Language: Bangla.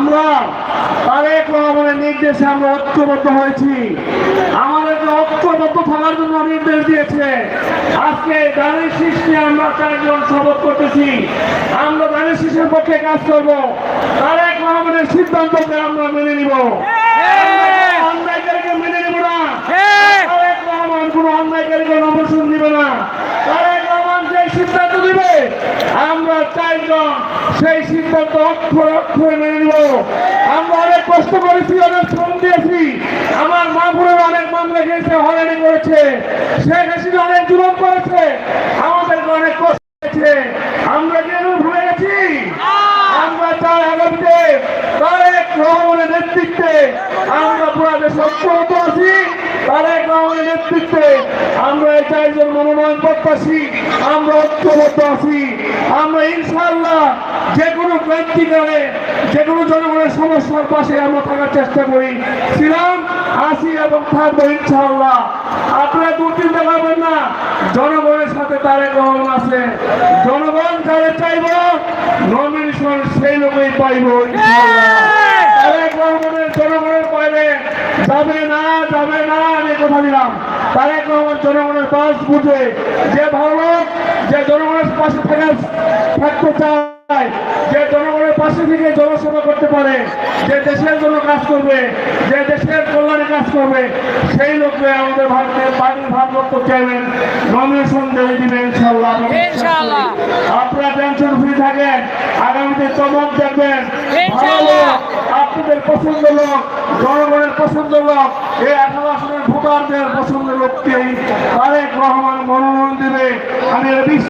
আমরা তারেক রহমানের নির্দেশে আমরা ঐক্যবদ্ধ হয়েছি। আমাদেরকে ঐক্যবদ্ধ থাকার জন্য নির্দেশ দিয়েছে। আজকে দানের নিয়ে আমরা চারজন শপথ করতেছি। আমরা দানের শীষের পক্ষে কাজ করব। তারেক রহমানের সিদ্ধান্তকে আমরা মেনে নিব। অন্যায়কারীকে মেনে নিব না। তারেক রহমান কোন অন্যায়কারীকে নমস্কার দিবে না। তারেক রহমান যে সিদ্ধান্ত দিবে আমরা চারজন সেই সিদ্ধান্ত অক্ষর অক্ষরে মেনে নিব। আমরা অনেক কষ্ট করেছি, অনেক শ্রম দিয়েছি। আমার মা বোনের অনেক মামলা খেয়েছে হয়রানি করেছে। শেখ হাসিনা অনেক জুলুম করেছে। আমাদেরকে অনেক কষ্ট হয়েছে আমরা কেন ভুলে গেছি? আমরা চাই আগামীতে তারেক রহমানের নেতৃত্বে আমরা পুরা দেশ ঐক্যবদ্ধ আছি। তারেক রহমানের নেতৃত্বে আমরা এই চারজন মনোনয়ন প্রত্যাশী আমরা ঐক্যবদ্ধ আছি। আমরা ইনশাআল্লাহ যে কোনো ক্রান্তিকালে যে কোনো জনগণের সমস্যার পাশে আমরা থাকার চেষ্টা করি। ছিলাম, আছি এবং থাকব, ইনশাআল্লাহ। আপনারা দুর্চিন্তা করবেন না, জনগণের সাথে তারেক রহমান আছে। জনগণ যাদের চাইব নমিনেশন সেই লোকই পাইব তারেক রহমানের জনগণের বাইরে যাবে না যাবে না, আমি কথা দিলাম। তারেক রহমান জনগণের পাশ বুঝে, যে ভালো যে জনগণের পাশে থাকা থাকতে চায় যে জনগণের পাশে থেকে জনসেবা করতে পারে যে দেশের জন্য কাজ করবে যে দেশের কল্যাণে কাজ করবে সেই লোককে আমাদের ভারতের পার্টির ভারপ্রাপ্ত চেয়ারম্যান নমিনেশন দিয়ে দিবেন ইনশাল্লাহ। আপনারা টেনশন ফ্রি থাকেন আগামীতে চমক দেখবেন। ভালো আপনাদের পছন্দ লোক জনগণের পছন্দ লোক এই আঠারো আসনের ভোটারদের পছন্দ লোককেই তারেক রহমান মনোনয়ন দেবে। আমি